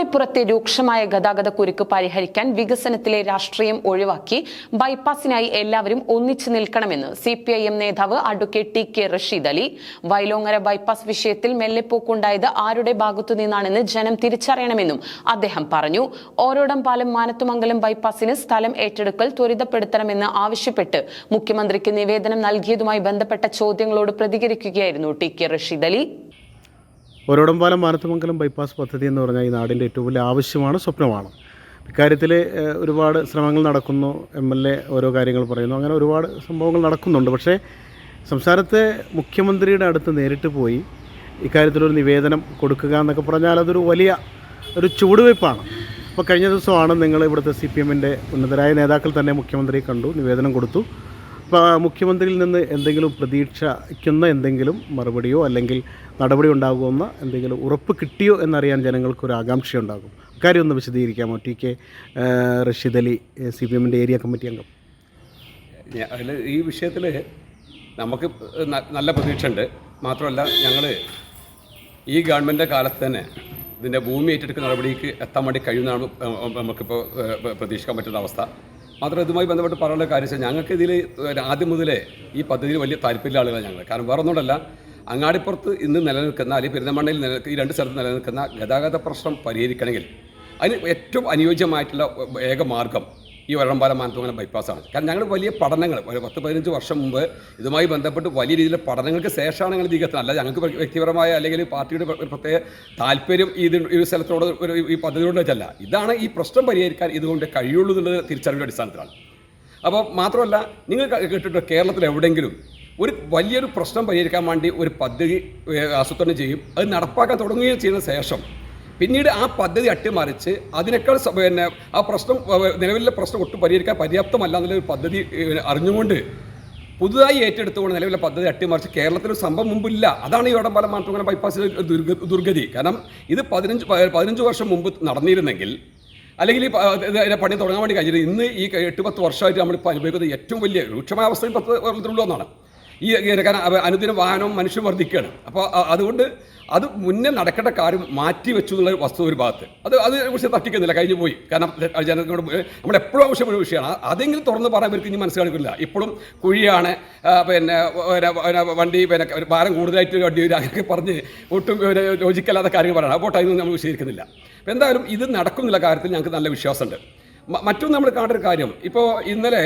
അങ്ങാടിപ്പുറത്തെ രൂക്ഷമായ ഗതാഗത കുരുക്ക് പരിഹരിക്കാൻ വികസനത്തിലെ രാഷ്ട്രീയം ഒഴിവാക്കി ബൈപ്പാസിനായി എല്ലാവരും ഒന്നിച്ചു നിൽക്കണമെന്ന് സി പി ഐ എം നേതാവ് advocate T K Rasheed Ali. Vailongara bypass വിഷയത്തിൽ മെല്ലെപ്പോക്കുണ്ടായത് ആരുടെ ഭാഗത്തു നിന്നാണെന്ന് ജനം തിരിച്ചറിയണമെന്നും അദ്ദേഹം പറഞ്ഞു. ഓരോടം പാലം മാനത്തുമംഗലം ബൈപ്പാസിന് സ്ഥലം ഏറ്റെടുക്കൽ ത്വരിതപ്പെടുത്തണമെന്ന് ആവശ്യപ്പെട്ട് മുഖ്യമന്ത്രിക്ക് നിവേദനം നൽകിയതുമായി ബന്ധപ്പെട്ട ചോദ്യങ്ങളോട് പ്രതികരിക്കുകയായിരുന്നു T K Rasheed Ali. Orodampalam Manathumangalam bypass പദ്ധതി എന്ന് പറഞ്ഞാൽ ഈ നാടിന്റെ ഏറ്റവും വലിയ ആവശ്യമാണ് സ്വപ്നമാണ്. ഇക്കാര്യത്തിൽ ഒരുപാട് ശ്രമങ്ങൾ നടക്കുന്നു എം എൽ എ ഓരോ കാര്യങ്ങൾ പറയുന്നു. അങ്ങനെ ഒരുപാട് സംഭവങ്ങൾ നടക്കുന്നുണ്ട്. പക്ഷേ സംസ്ഥാനത്തെ മുഖ്യമന്ത്രിയുടെ അടുത്ത് നേരിട്ട് പോയി ഇക്കാര്യത്തിലൊരു നിവേദനം കൊടുക്കുക എന്നൊക്കെ പറഞ്ഞാൽ അതൊരു വലിയ ഒരു ചുവടുവയ്പ്പാണ്. അപ്പോൾ കഴിഞ്ഞ ദിവസമാണ് നിങ്ങൾ ഇവിടുത്തെ സി പി എമ്മിന്റെ ഉന്നതരായ നേതാക്കൾ തന്നെ മുഖ്യമന്ത്രിയെ കണ്ടു നിവേദനം കൊടുത്തു. മുഖ്യമന്ത്രിയിൽ നിന്ന് എന്തെങ്കിലും പ്രതീക്ഷിക്കുന്ന എന്തെങ്കിലും മറുപടിയോ അല്ലെങ്കിൽ നടപടി ഉണ്ടാകുമെന്ന എന്തെങ്കിലും ഉറപ്പ് കിട്ടിയോ എന്നറിയാൻ ജനങ്ങൾക്കൊരു ആകാംക്ഷയുണ്ടാകും. കാര്യം ഒന്ന് വിശദീകരിക്കാമോ? T K Rasheed Ali C P എമ്മിന്റെ ഏരിയ കമ്മിറ്റി അംഗം. അതിൽ ഈ വിഷയത്തിൽ നമുക്ക് നല്ല പ്രതീക്ഷയുണ്ട്. മാത്രമല്ല ഞങ്ങൾ ഈ ഗവൺമെന്റിന്റെ കാലത്ത് തന്നെ ഇതിന്റെ ഭൂമി ഏറ്റെടുക്കുന്ന നടപടിക്ക് എത്താൻ വേണ്ടി കഴിയുന്നതാണ് നമുക്കിപ്പോൾ പ്രതീക്ഷിക്കാൻ പറ്റുന്ന അവസ്ഥ. മാത്രം ഇതുമായി ബന്ധപ്പെട്ട് പറയാനുള്ള കാര്യം ഞങ്ങൾക്ക് ഇതിൽ ആദ്യം മുതലേ ഈ പദ്ധതിയിൽ വലിയ താല്പര്യമുള്ള ആളുകളാണ് ഞങ്ങൾ. കാരണം വേറെ ഒന്നുകൊണ്ടല്ല അങ്ങാടിപ്പുറത്ത് ഇന്ന് നിലനിൽക്കുന്ന അല്ലെങ്കിൽ പെരുന്തമണ്ണയിൽ നിലനിൽക്കുന്ന ഈ രണ്ട് സ്ഥലത്ത് നിലനിൽക്കുന്ന ഗതാഗത പ്രശ്നം പരിഹരിക്കണമെങ്കിൽ അതിന് ഏറ്റവും അനുയോജ്യമായിട്ടുള്ള ഏക മാർഗം ഈ ഒരമ്പലം മാനത്തുമംഗലം ബൈപ്പാസാണ് കാരണം ഞങ്ങൾ വലിയ പഠനങ്ങൾ ഒരു പത്ത് പതിനഞ്ച് വർഷം മുമ്പ് ഇതുമായി ബന്ധപ്പെട്ട് വലിയ രീതിയിലെ പഠനങ്ങൾക്ക് ശേഷമാണ് ഞങ്ങൾ ജീവിക്കുന്നത് അല്ല ഞങ്ങൾക്ക് വ്യ- വ്യക്തിപരമായ അല്ലെങ്കിൽ പാർട്ടിയുടെ ഒരു പ്രത്യേക താല്പര്യം ഇത് ഈ സ്ഥലത്തോട് ഒരു ഈ പദ്ധതിയോട് വെച്ചല്ല. ഇതാണ് ഈ പ്രശ്നം പരിഹരിക്കാൻ ഇതുകൊണ്ട് കഴിയുള്ളൂ എന്നുള്ളത് തിരിച്ചറിവിന്റെ അടിസ്ഥാനത്തിലാണ്. അപ്പോൾ മാത്രമല്ല നിങ്ങൾ കേട്ടിട്ട് കേരളത്തിൽ എവിടെയെങ്കിലും ഒരു വലിയൊരു പ്രശ്നം പരിഹരിക്കാൻ വേണ്ടി ഒരു പദ്ധതി ആസൂത്രണം ചെയ്യും അത് നടപ്പാക്കാൻ തുടങ്ങുകയും ചെയ്യുന്ന ശേഷം പിന്നീട് ആ പദ്ധതി അട്ടിമറിച്ച് അതിനേക്കാൾ പിന്നെ ആ പ്രശ്നം നിലവിലെ പ്രശ്നം ഒട്ടും പരിഹരിക്കാൻ പര്യാപ്തമല്ല എന്നുള്ള ഒരു പദ്ധതി അറിഞ്ഞുകൊണ്ട് പുതുതായി ഏറ്റെടുത്തുകൊണ്ട് നിലവിലെ പദ്ധതി അട്ടിമറിച്ച് കേരളത്തിൽ സംഭവം മുമ്പില്ല. അതാണ് ഈ ഇടംപാലം മാറ്റങ്ങനെ ബൈപ്പാസിലെ ദുർഗ ദുർഗതി. കാരണം ഇത് പതിനഞ്ച് പതിനഞ്ച് വർഷം മുമ്പ് നടന്നിരുന്നെങ്കിൽ അല്ലെങ്കിൽ ഈ പണി തുടങ്ങാൻ വേണ്ടി കഴിഞ്ഞിട്ട് ഇന്ന് ഈ എട്ട് പത്ത് വർഷമായിട്ട് നമ്മൾ ഇപ്പോൾ അനുഭവിക്കുന്നത് ഏറ്റവും വലിയ രൂക്ഷമായ അവസ്ഥയിൽ പത്ത് വർഷത്തിലുള്ള ഒന്നാണ് ഈ കാരണം അനുദിന വാഹനവും മനുഷ്യൻ വർദ്ധിക്കുകയാണ്. അപ്പോൾ അതുകൊണ്ട് അത് മുന്നേ നടക്കേണ്ട കാര്യം മാറ്റി വെച്ചു എന്നുള്ള വസ്തു ഒരു ഭാഗത്ത്. അത് അതിനെക്കുറിച്ച് കുറിച്ച് തട്ടിക്കുന്നില്ല കഴിഞ്ഞു പോയി. കാരണം ജനങ്ങളോട് നമ്മൾ എപ്പോഴും ആവശ്യമുള്ള വിഷയമാണ്. അതെങ്കിലും തുറന്ന് പറയാൻ ഇവർക്ക് ഇനി മനസ്സിലാക്കില്ല ഇപ്പോഴും കുഴിയാണ് പിന്നെ വണ്ടി പിന്നെ ഭാരം കൂടുതലായിട്ട് വണ്ടി വരിക അങ്ങനെയൊക്കെ പറഞ്ഞ് ഒട്ടും യോജിക്കല്ലാത്ത കാര്യങ്ങൾ പറയണം. അപ്പോൾ ടൈമൊന്നും നമ്മൾ വിശദീകരിക്കുന്നില്ല. അപ്പോൾ എന്തായാലും ഇത് നടക്കുന്നില്ല കാര്യത്തിൽ ഞങ്ങൾക്ക് നല്ല വിശ്വാസമുണ്ട്. മറ്റൊന്ന് നമ്മൾ കാണേണ്ട ഒരു കാര്യം. ഇപ്പോൾ ഇന്നലെ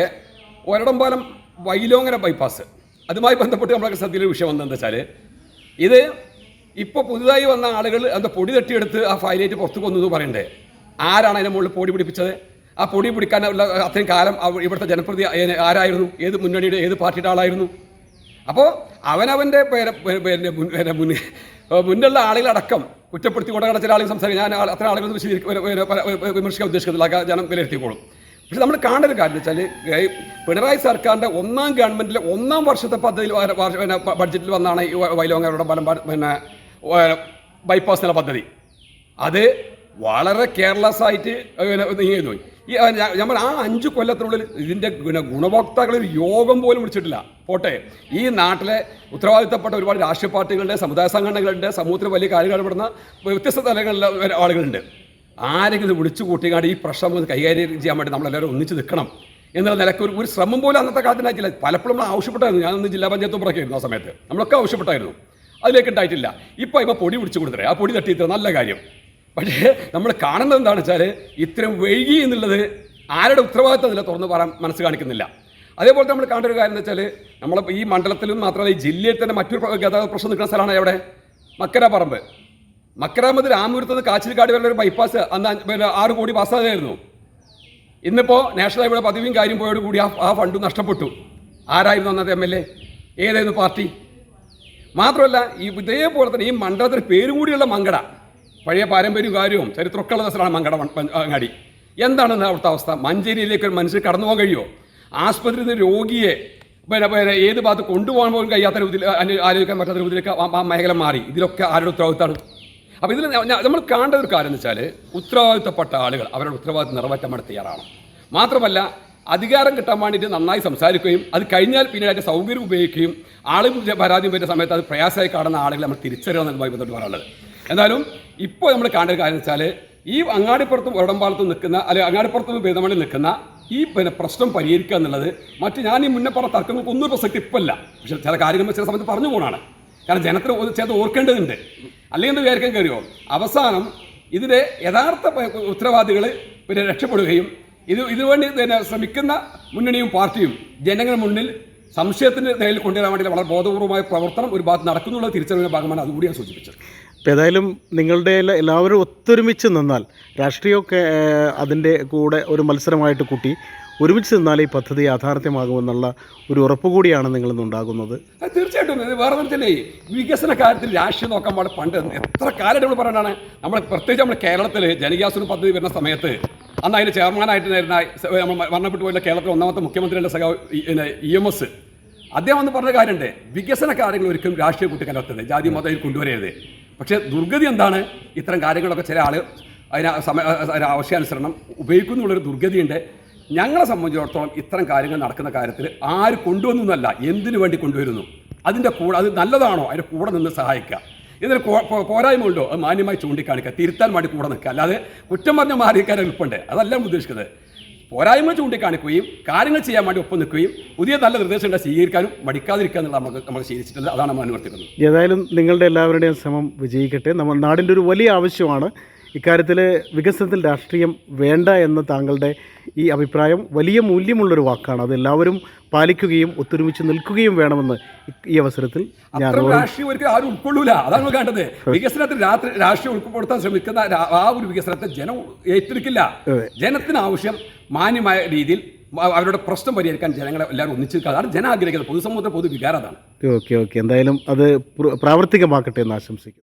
ഒരടമ്പാലം വൈലോങ്ങര ബൈപ്പാസ്. അതുമായി ബന്ധപ്പെട്ട് നമ്മളൊക്കെ ശ്രദ്ധയിലെ വിഷയം വന്നതെന്ന് വെച്ചാൽ ഇത് ഇപ്പോൾ പുതുതായി വന്ന ആളുകൾ എന്താ പൊടി തട്ടിയെടുത്ത് ആ ഫയലേറ്റ് പുറത്ത് കൊന്നു പറയണ്ടേ? ആരാണ് അതിന്റെ മുകളിൽ പൊടി പിടിപ്പിച്ചത്? ആ പൊടി പിടിക്കാനുള്ള അത്രയും കാലം ഇവിടുത്തെ ജനപ്രതി ആരായിരുന്നു? ഏത് മുന്നണിയുടെ ഏത് പാർട്ടിയുടെ ആളായിരുന്നു? അപ്പോൾ അവനവന്റെ പിന്നെ മുൻ- മുന്നേ മുൻ- മുന്നുള്ള ആളുകളടക്കം കുറ്റപ്പെടുത്തി കൊണ്ടുള്ള ചില സംസാരിക്കും. ഞാൻ അത്ര ആളുകൾ വിശദീകരിക്കും വിമർശിക്കാൻ ഉദ്ദേശിക്കുന്നില്ല ജനം വിലയിരുത്തിക്കോളും. പക്ഷെ നമ്മൾ കാണേണ്ട ഒരു കാര്യം വെച്ചാൽ പിണറായി സർക്കാരിന്റെ ഒന്നാം ഗവൺമെന്റിലെ ഒന്നാം വർഷത്തെ പദ്ധതിയിൽ പിന്നെ ബഡ്ജറ്റിൽ വന്നാണ് ഈ വൈലോങ്ങരുടെ ബലം പിന്നെ ബൈപ്പാസ് നില പദ്ധതി. അത് വളരെ കെയർലെസ് ആയിട്ട് പിന്നെ നീങ്ങി പോയി ഈ നമ്മൾ ആ അഞ്ച് കൊല്ലത്തിനുള്ളിൽ ഇതിന്റെ പിന്നെ ഗുണഭോക്താക്കളിൽ യോഗം പോലും വിളിച്ചിട്ടില്ല. പോട്ടെ ഈ നാട്ടിലെ ഉത്തരവാദിത്തപ്പെട്ട ഒരുപാട് രാഷ്ട്രീയ പാർട്ടികളുടെ സമുദായ സംഘടനകളുടെ സമൂഹത്തിൽ വലിയ കാര്യങ്ങൾ ഇടപെടുന്ന വ്യത്യസ്ത തലങ്ങളിലെ ആളുകളുണ്ട്. ആരെങ്കിലും വിളിച്ചു കൂട്ടിക്കാണ്ട് ഈ പ്രശ്നം ഒന്ന് കൈകാര്യം ചെയ്യാൻ വേണ്ടി നമ്മളെല്ലാവരും ഒന്നിച്ച് നിൽക്കണം എന്നുള്ള നിലയ്ക്ക് ഒരു ഒരു ശ്രമം പോലും അന്നത്തെ കാലത്തിനായിട്ടില്ല പലപ്പോഴും നമ്മൾ ആവശ്യപ്പെട്ടായിരുന്നു. ഞാനൊന്ന് ജില്ലാ പഞ്ചായത്ത് പുറക്കായിരുന്നു ആ സമയത്ത്. നമ്മളൊക്കെ ആവശ്യപ്പെട്ടായിരുന്നു. അതിലേക്ക് ഉണ്ടായിട്ടില്ല. ഇപ്പോൾ ഇപ്പോൾ പൊടി പിടിച്ചു കൊടുത്തേ ആ പൊടി തട്ടിയിട്ട് നല്ല കാര്യം. പക്ഷേ നമ്മൾ കാണുന്നത് എന്താണെന്ന് വെച്ചാൽ ഇത്രയും വൈകി എന്നുള്ളത് ആരുടെ ഉത്തരവാദിത്തം അതിൽ തുറന്ന് പറയാൻ മനസ്സ് കാണിക്കുന്നില്ല. അതേപോലെ നമ്മൾ കാണേണ്ട ഒരു കാര്യം എന്ന് വെച്ചാൽ നമ്മൾ ഈ മണ്ഡലത്തിലും മാത്രമല്ല ഈ ജില്ലയിൽ തന്നെ മറ്റൊരു ഗതാഗത പ്രശ്നം നിൽക്കുന്ന സ്ഥലമാണ് എവിടെ? മക്കര പറമ്പ്. മക്കര മുതൽ നിന്ന് കാച്ചിൽക്കാട് വരെ ഒരു ബൈപ്പാസ് അന്ന് പിന്നെ ആറ് കോടി പാസ്സാകായിരുന്നു ഇന്നിപ്പോൾ നാഷണൽ ഹൈവേയുടെ പതിവും കാര്യം പോയോട് കൂടി ആ ആ ഫണ്ട് നഷ്ടപ്പെട്ടു. ആരായിരുന്നു അന്നത്തെ എം എൽ എ ഏതായിരുന്നു പാർട്ടി? മാത്രമല്ല ഈ ഇതേപോലെ തന്നെ ഈ മണ്ഡലത്തിന് പേരും കൂടിയുള്ള മങ്കട. പഴയ പാരമ്പര്യവും കാര്യവും ചരിത്രമൊക്കെ ഉള്ള സ്ഥലമാണ് മങ്കട അങ്ങാടി. എന്താണ് അവിടുത്തെ അവസ്ഥ? മഞ്ചേരിയിലേക്ക് ഒരു മനുഷ്യർ കടന്നു പോകാൻ കഴിയുമോ? ആസ്പത്രിയിൽ നിന്ന് രോഗിയെ പിന്നെ പിന്നെ ഏത് ഭാഗത്ത് കൊണ്ടുപോകാൻ പോലും കഴിയാത്ത രൂപത്തിൽ ആലോചിക്കാൻ പറ്റാത്ത രൂപത്തിലേക്ക് ആ മേഖല മാറി. ഇതിലൊക്കെ ആരുടെ ഉത്തരവാദിത്തമാണ് അപ്പോൾ ഇതിൽ നമ്മൾ കാണേണ്ട ഒരു കാര്യം എന്ന് വെച്ചാൽ ഉത്തരവാദിത്തപ്പെട്ട ആളുകൾ അവരുടെ ഉത്തരവാദിത്തം നിറവേറ്റാൻ വേണ്ടി തയ്യാറാണ് മാത്രമല്ല അധികാരം കിട്ടാൻ വേണ്ടിയിട്ട് നന്നായി സംസാരിക്കുകയും അത് കഴിഞ്ഞാൽ പിന്നീട് അതിന്റെ സൗകര്യം ഉപയോഗിക്കുകയും ആളുകൾ പരാതി വരുന്ന സമയത്ത് അത് പ്രയാസമായി കാണുന്ന ആളുകളെ നമ്മൾ തിരിച്ചറിയണം എന്നതുമായി ബന്ധപ്പെട്ട് പറയാനുള്ളത്. എന്നാലും ഇപ്പോൾ നമ്മൾ കാണേണ്ട കാര്യം വെച്ചാൽ ഈ അങ്ങാടിപ്പുറത്തും ഉടമ്പാലത്തും നിൽക്കുന്ന അല്ലെങ്കിൽ അങ്ങാടിപ്പുറത്തും ഭേദമണി നിൽക്കുന്ന ഈ പിന്നെ പ്രശ്നം പരിഹരിക്കുക എന്നുള്ളത് മറ്റ് ഞാൻ ഈ മുന്നേ പറഞ്ഞ തർക്കങ്ങൾക്ക് ഒന്നും പ്രസക്തി ഇപ്പല്ല. പക്ഷേ ചില കാര്യങ്ങൾ ചില സമയത്ത് പറഞ്ഞു പോകണമാണ് കാരണം ജനത്തിന് ചേർത്ത് ഓർക്കേണ്ടതുണ്ട്. അല്ലെങ്കിൽ വിചാരിക്കാൻ കഴിയുമോ അവസാനം ഇതിന്റെ യഥാർത്ഥ ഉത്തരവാദികൾ പിന്നെ രക്ഷപ്പെടുകയും ഇത് ഇതുവേണ്ടി പിന്നെ ശ്രമിക്കുന്ന മുന്നണിയും പാർട്ടിയും ജനങ്ങളുടെ മുന്നിൽ സംശയത്തിന് നേരിൽ കൊണ്ടുവരാൻ വേണ്ടി വളരെ ബോധപൂർവമായ പ്രവർത്തനം ഒരു ഭാഗത്ത് നടക്കുന്നുള്ള തിരിച്ചറിവിന്റെ ഭാഗമാണ് അതുകൂടി ഞാൻ സൂചിപ്പിച്ചത്. അപ്പോൾ ഏതായാലും നിങ്ങളുടെ എല്ലാ- എല്ലാവരും ഒത്തൊരുമിച്ച് നിന്നാൽ രാഷ്ട്രീയമൊക്കെ അതിന്റെ കൂടെ ഒരു മത്സരമായിട്ട് കൂട്ടി ഒരുമിച്ച് നിന്നാൽ ഈ പദ്ധതി യാഥാർത്ഥ്യമാകുമെന്നുള്ള ഒരു ഉറപ്പ് കൂടിയാണ് നിങ്ങൾ നിന്നുണ്ടാകുന്നത് തീർച്ചയായിട്ടും. വേറെ തരത്തിലേ വികസന കാര്യത്തിൽ രാഷ്ട്രീയം നോക്കാൻ പാടെ പണ്ട് എത്ര കാലം നമ്മൾ പറയണതാണ് നമ്മൾ പ്രത്യേകിച്ച് നമ്മൾ കേരളത്തിൽ ജനകീയാസൂരണ പദ്ധതി വരുന്ന സമയത്ത് അന്ന് അതിന്റെ ചെയർമാനായിട്ട് നേരുന്ന നമ്മൾ മരണപ്പെട്ടു പോയ കേരളത്തിലെ ഒന്നാമത്തെ മുഖ്യമന്ത്രിയുടെ സഹ ഇ എം എസ്. അദ്ദേഹം ഒന്ന് പറഞ്ഞ കാര്യമുണ്ട്. വികസന കാര്യങ്ങൾ ഒരിക്കലും രാഷ്ട്രീയ കൂട്ടിക്കലർത്തരുത് ജാതി മതം ഇതിൽ കൊണ്ടുവരരുത്. പക്ഷേ ദുർഗതി എന്താണ്? ഇത്തരം കാര്യങ്ങളൊക്കെ ചില ആൾ അതിന് സമയ ആവശ്യാനുസരണം ഉപയോഗിക്കുന്നുള്ളൊരു ദുർഗതിയുണ്ട്. ഞങ്ങളെ സംബന്ധിച്ചിടത്തോളം ഇത്തരം കാര്യങ്ങൾ നടക്കുന്ന കാര്യത്തിൽ ആര് കൊണ്ടുവന്നല്ല എന്തിനു വേണ്ടി കൊണ്ടുവരുന്നു? അതിന്റെ കൂടെ അത് നല്ലതാണോ? അതിന്റെ കൂടെ നിന്ന് സഹായിക്കുക. ഇതിന് പോരായ്മ ഉണ്ടോ അത് മാന്യമായി ചൂണ്ടിക്കാണിക്കുക. തിരുത്താൻ വേണ്ടി കൂടെ നിൽക്കുക. അല്ലാതെ കുറ്റം പറഞ്ഞ മാറിയിരിക്കാൻ എളുപ്പമുണ്ട് അതല്ല ഉദ്ദേശിക്കുന്നത്. പോരായ്മ ചൂണ്ടിക്കാണിക്കുകയും കാര്യങ്ങൾ ചെയ്യാൻ വേണ്ടി ഒപ്പം നിൽക്കുകയും പുതിയ നല്ല നിർദ്ദേശങ്ങൾ സ്വീകരിക്കാനും മടിക്കാതിരിക്കുക എന്നുള്ള നമുക്ക് നമ്മൾ ശീലിച്ചിട്ടുള്ളത് അതാണ് നമ്മൾ അനുവർത്തിക്കുന്നത്. ഏതായാലും നിങ്ങളുടെ എല്ലാവരുടെയും ശ്രമം വിജയിക്കട്ടെ. നമ്മൾ നാടിന്റെ ഒരു വലിയ ആവശ്യമാണ്. ഇക്കാര്യത്തിൽ വികസനത്തിൽ രാഷ്ട്രീയം വേണ്ട എന്ന താങ്കളുടെ ഈ അഭിപ്രായം വലിയ മൂല്യമുള്ളൊരു വാക്കാണ്. അതെല്ലാവരും പാലിക്കുകയും ഒത്തൊരുമിച്ച് നിൽക്കുകയും വേണമെന്ന് ഈ- അവസരത്തിൽ രാഷ്ട്രീയം ഒരിക്കലും ആരും ഉൾക്കൊള്ളൂല. അതാണ് കണ്ടത്. വികസനത്തിൽ രാത്രി രാഷ്ട്രീയം ഉൾപ്പെടുത്താൻ ശ്രമിക്കുന്ന ആ ഒരു വികസനത്തെ ജനം ഏറ്റെടുക്കില്ല. ജനത്തിന് ആവശ്യം മാന്യമായ രീതിയിൽ അവരുടെ പ്രശ്നം പരിഹരിക്കാൻ ജനങ്ങളെ എല്ലാവരും ഒന്നിച്ചു അതാണ് ജനം ആഗ്രഹിക്കുന്നത് പൊതുസമൂഹത്തെ പൊതുവികാരം അതാണ്. Okay okay. എന്തായാലും അത് പ്രാവർത്തികമാക്കട്ടെ എന്ന് ആശംസിക്കുന്നു.